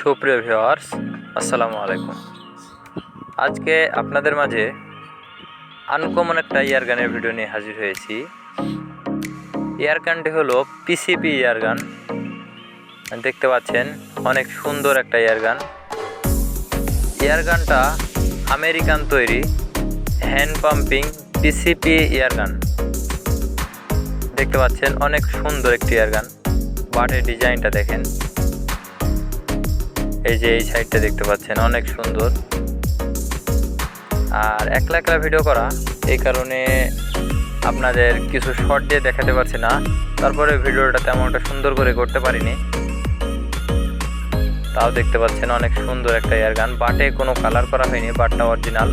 সুপ্রিয় ভিওয়ার্স আসসালামু আলাইকুম। আজকে আপনাদের মাঝে আনকমন একটা ইয়ার গানের ভিডিও নিয়ে হাজির হয়েছি। ইয়ার গানটি হলো পিসিপি ইয়ার গান। দেখতে পাচ্ছেন, অনেক সুন্দর একটা ইয়ার গান। ইয়ার গানটা আমেরিকান তৈরি হ্যান্ড পাম্পিং পিসিপি ইয়ার গান। দেখতে পাচ্ছেন, অনেক সুন্দর একটি ইয়ার গান। বাটের ডিজাইনটা দেখেন। এই যে এই সাইডটা দেখতে পাচ্ছেন, অনেক সুন্দর। আর একলা একলা ভিডিও করা, এই কারণে আপনাদের কিছু শর্ট দিয়ে দেখাতে পারছি না। তারপরে ভিডিওটা তেমনটা সুন্দর করে করতে পারিনি। তাও দেখতে পাচ্ছেন অনেক সুন্দর একটা এয়ার গান বাটে কোনো কালার করা হয়নি বাটটা অরিজিনাল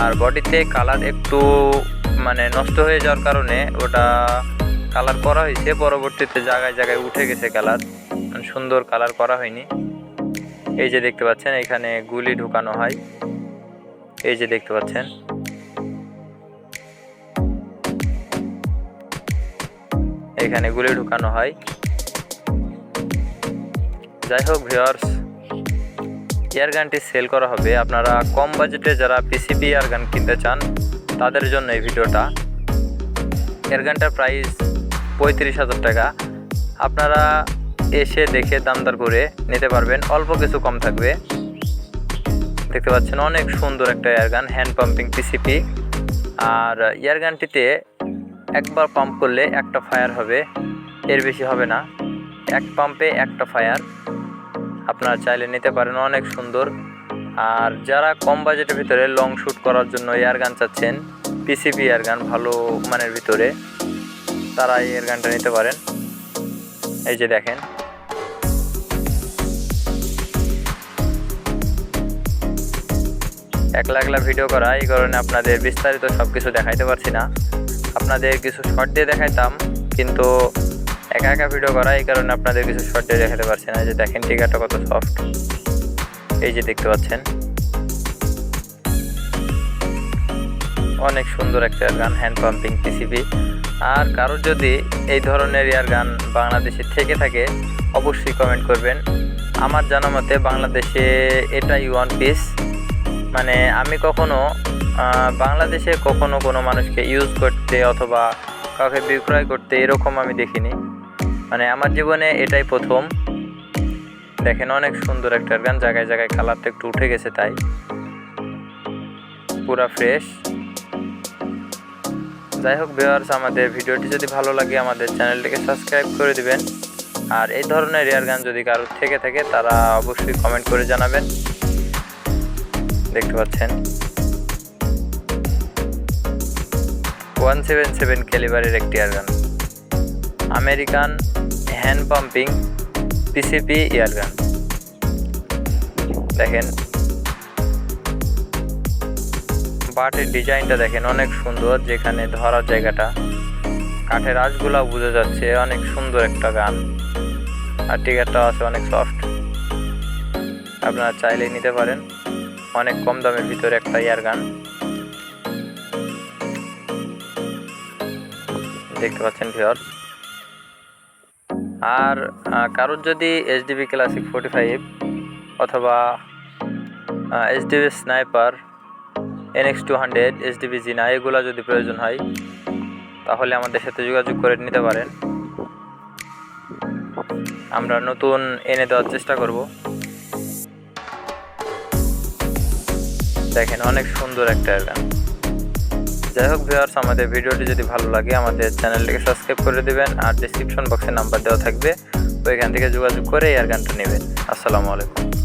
আর বডিতে কালার একটু মানে নষ্ট হয়ে যাওয়ার কারণে ওটা কালার করা হয়েছে। পরবর্তীতে জায়গায় জায়গায় উঠে গেছে কালার সুন্দর কালার করা হয়নি। এই যে দেখতে পাচ্ছেন, এখানে গুলি ঢুকানো হয়। এই যে দেখতে পাচ্ছেন। এখানে গুলি ঢুকানো হয়। যাই হোক ভিওয়ার্স এয়ার গানটি সেল করা হবে। আপনারা কম বাজেটে যারা পিসিপি এয়ার গান কিনতে চান, তাদের জন্য এই ভিডিওটা। এয়ার গানটার প্রাইস পঁয়ত্রিশ হাজার টাকা। আপনারা এসে দেখে দামদার করে নিতে পারবেন। অল্প কিছু কম থাকবে। দেখতে পাচ্ছেন অনেক সুন্দর একটা air gun hand pumping PCP আর এয়ার গানটিতে একবার পাম্প করলে একটা ফায়ার হবে। এর বেশি হবে না। এক পাম্পে একটা ফায়ার আপনারা চাইলে নিতে পারেন, অনেক সুন্দর। আর যারা কম বাজেটের ভিতরে লং শ্যুট করার জন্য এয়ার গান চাচ্ছেন পিসিপি এয়ার গান ভালো মানের ভিতরে, তারা এই এয়ার গানটা নিতে পারেন। এই যে দেখেন। একলা একলা ভিডিও করা, এই কারণে আপনাদের বিস্তারিত সব কিছু দেখাইতে পারছি না। আপনাদের কিছু শর্ট দিয়ে দেখাইতাম, কিন্তু একা একা ভিডিও করা, এই কারণে আপনাদের কিছু শর্ট দিয়ে দেখাতে পারছি না। যে দেখেন টিকাটা কত সফট এই যে দেখতে পাচ্ছেন। অনেক সুন্দর একটা গান হ্যান্ড পাম্পিং পিসিবি আর কারোর যদি এই ধরনের এয়ার গান বাংলাদেশে থেকে থাকে, অবশ্যই কমেন্ট করবেন। আমার জানা মতে বাংলাদেশে এটাই ওয়ান পিস মানে আমি কখনো বাংলাদেশে কখনো কোনো মানুষকে ইউজ করতে অথবা কাউকে বিক্রয় করতে এরকম আমি দেখিনি। মানে আমার জীবনে এটাই প্রথম। দেখেন অনেক সুন্দর একটা গান, জায়গায় জায়গায় কালারটা একটু উঠে গেছে তাই। পুরা ফ্রেশ যাই হোক ভিউয়ার্স আমাদের ভিডিওটি যদি ভালো লাগে, আমাদের চ্যানেলটিকে সাবস্ক্রাইব করে দিবেন। আর এই ধরনের রেয়ার গান যদি কারোর থেকে থাকে, তারা অবশ্যই কমেন্ট করে জানাবেন। দেখতে পাচ্ছেন? ওয়ান সেভেন সেভেন ক্যালিবারের একটি air gun. American hand pumping PCP air gun. দেখেন বাটের ডিজাইনটা দেখেন, অনেক সুন্দর, যেখানে ধরার জায়গাটা। কাঠের আঁচগুলা বোঝা যাচ্ছে, অনেক সুন্দর একটা গান। আর টিকারটাও আছে অনেক সফট আপনারা চাইলেই নিতে পারেন, অনেক কম দামের ভিতরে একটা ইয়ার গান। দেখতে পাচ্ছেন ভিওর আর কারোর যদি এইচডিবি ক্লাসিক ফোর্টি ফাইভ অথবা HDB sniper NX two hundred HDB জিনা এগুলো যদি প্রয়োজন হয়, তাহলে আমাদের সাথে যোগাযোগ করে নিতে পারেন। আমরা নতুন এনে দেওয়ার চেষ্টা করব। দেখেন, অনেক সুন্দর একটা গান যাই হোক ভিউয়ার্স আমাদের ভিডিওটি যদি ভালো লাগে, আমাদের চ্যানেলটিকে সাবস্ক্রাইব করে দেবেন, আর ডিসক্রিপশন বক্সে নাম্বার দেওয়া থাকবে, ওইখান থেকে যোগাযোগ করে এয়ার গানটা নেবেন। আসসালামু আলাইকুম।